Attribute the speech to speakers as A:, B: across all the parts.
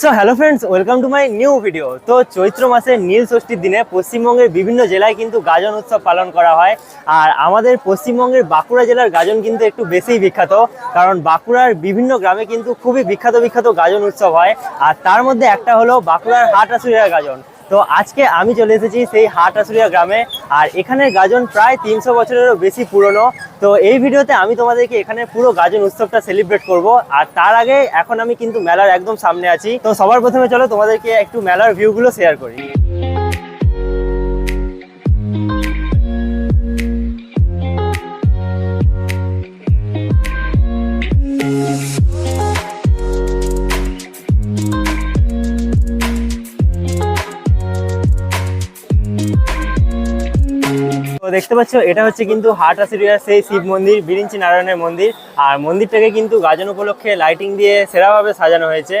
A: So hello friends welcome to my new video তো চৈত্র মাসের নীল ষষ্ঠীর দিনে পশ্চিমবঙ্গের বিভিন্ন জেলায় কিন্তু গাজন উৎসব পালন করা হয়। আর আমাদের পশ্চিমবঙ্গের বাঁকুড়া জেলার গাজন কিন্তু একটু বেশিই বিখ্যাত। কারণ বাঁকুড়ার বিভিন্ন গ্রামে কিন্তু খুবই বিখ্যাত বিখ্যাত গাজন উৎসব হয়। আর তার মধ্যে একটা হলো বাঁকুড়ার হাট আসুরিয়া গাজন। তো আজকে আমি চলে এসেছি সেই হাট আসুরিয়া গ্রামে, আর এখানের গাজন প্রায় তিনশো বছরেরও বেশি পুরনো। তো এই ভিডিওতে আমি তোমাদেরকে এখানে পুরো গাজন উৎসবটা সেলিব্রেট করব, আর তার আগে এখন আমি কিন্তু মেলার একদম সামনে আছি। তো সবার প্রথমে চলো তোমাদেরকে একটু মেলার ভিউগুলো শেয়ার করি। দেখতে পাচ্ছ, এটা হচ্ছে কিন্তু হাট আসিরিয়ার সেই শিব মন্দির, বিরিঞ্চি নারায়ণের মন্দির। আর মন্দিরটাকে কিন্তু গাজন উপলক্ষে লাইটিং দিয়ে সেরাভাবে সাজানো হয়েছে।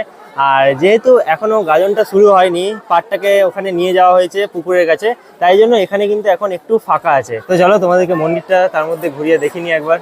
A: আর যেহেতু এখনও গাজনটা শুরু হয়নি, পাটটাকে ওখানে নিয়ে যাওয়া হয়েছে পুকুরের কাছে, তাই জন্য এখানে কিন্তু এখন একটু ফাঁকা আছে। তো চলো তোমাদেরকে মন্দিরটা তার মধ্যে ঘুরিয়ে দেখিনি একবার।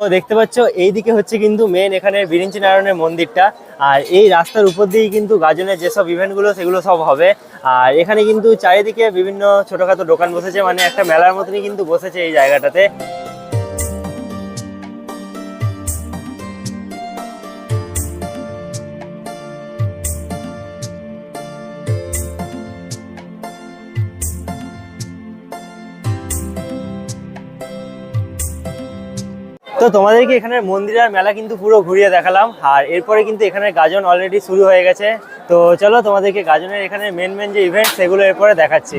A: দেখতে পাচ্ছ, এইদিকে হচ্ছে কিন্তু মেন এখানে বিরিঞ্চি নারায়ণের মন্দিরটা। আর এই রাস্তার উপর দিয়েই কিন্তু গাজনের যেসব ইভেন্টগুলো সেগুলো সব হবে। আর এখানে কিন্তু চারিদিকে বিভিন্ন ছোটখাটো দোকান বসেছে মানে একটা মেলার মতনই কিন্তু বসেছে এই জায়গাটাতে। তো তোমাদেরকে এখানে মন্দির আর মেলা কিন্তু পুরো ঘুরিয়ে দেখালাম। আর এরপরে কিন্তু এখানে গাজন অলরেডি শুরু হয়ে গেছে। তো চলো তোমাদেরকে গাজনের এখানে মেন মেন যে ইভেন্ট সেগুলো এরপরে দেখাচ্ছি।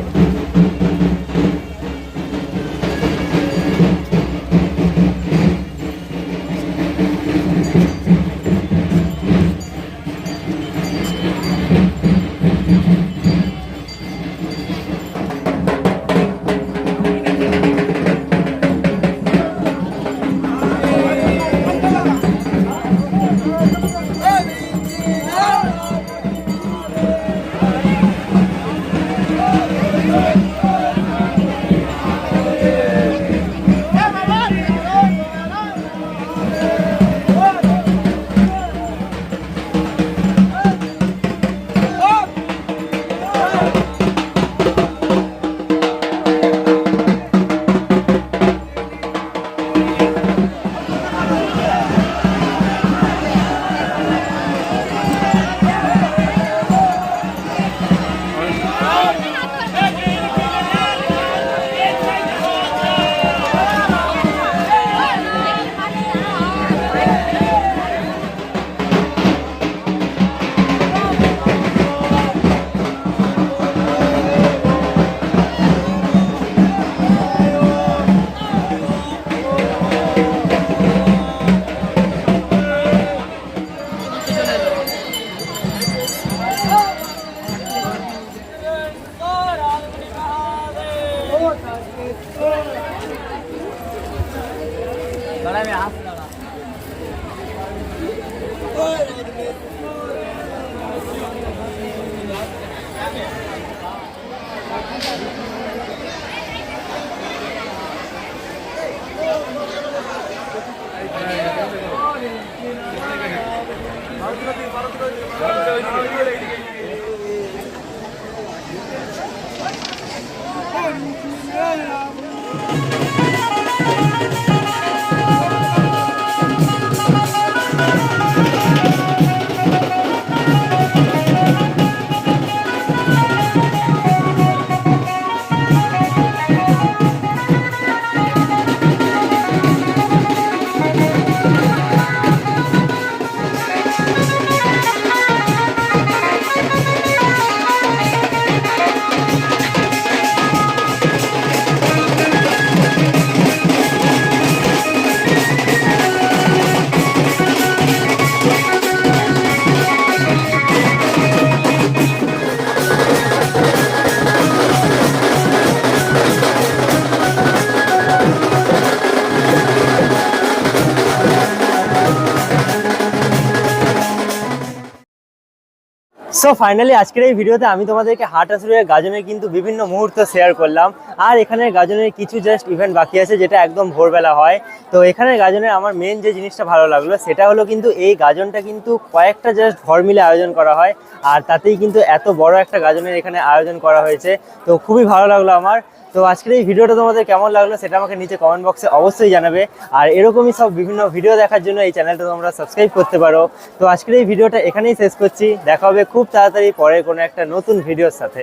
A: 바람이 안 불어라. 바로 들어오지, 바로 들어오지. Thank you. সো ফাইনালি আজকের এই ভিডিওতে আমি তোমাদেরকে হাট আসুরের গাজনের কিন্তু বিভিন্ন মুহূর্ত শেয়ার করলাম। আর এখানে গাজনের কিছু জাস্ট ইভেন্ট বাকি আছে, যেটা একদম ভোরবেলা হয়। তো এখানে গাজনের আমার মেন যে জিনিসটা ভালো লাগল, সেটা হলো কিন্তু এই গাজনটা কিন্তু কয়েকটা জাস্ট ঘর মিলে আয়োজন করা হয়। আর তাতেই কিন্তু এত বড় একটা গাজনের এখানে আয়োজন করা হয়েছে। তো খুবই ভালো লাগল আমার। তো আজকের এই ভিডিওটা তোমাদের কেমন লাগল সেটা আমাকে নিচে কমেন্ট বক্সে অবশ্যই জানাবে। আর এরকমই সব বিভিন্ন ভিডিও দেখার জন্য এই চ্যানেলটা তোমরা সাবস্ক্রাইব করতে পারো। তো আজকের এই ভিডিওটা এখানেই শেষ করছি। দেখা হবে খুব তাড়াতাড়ি পরে কোনো একটা নতুন ভিডিওর সাথে।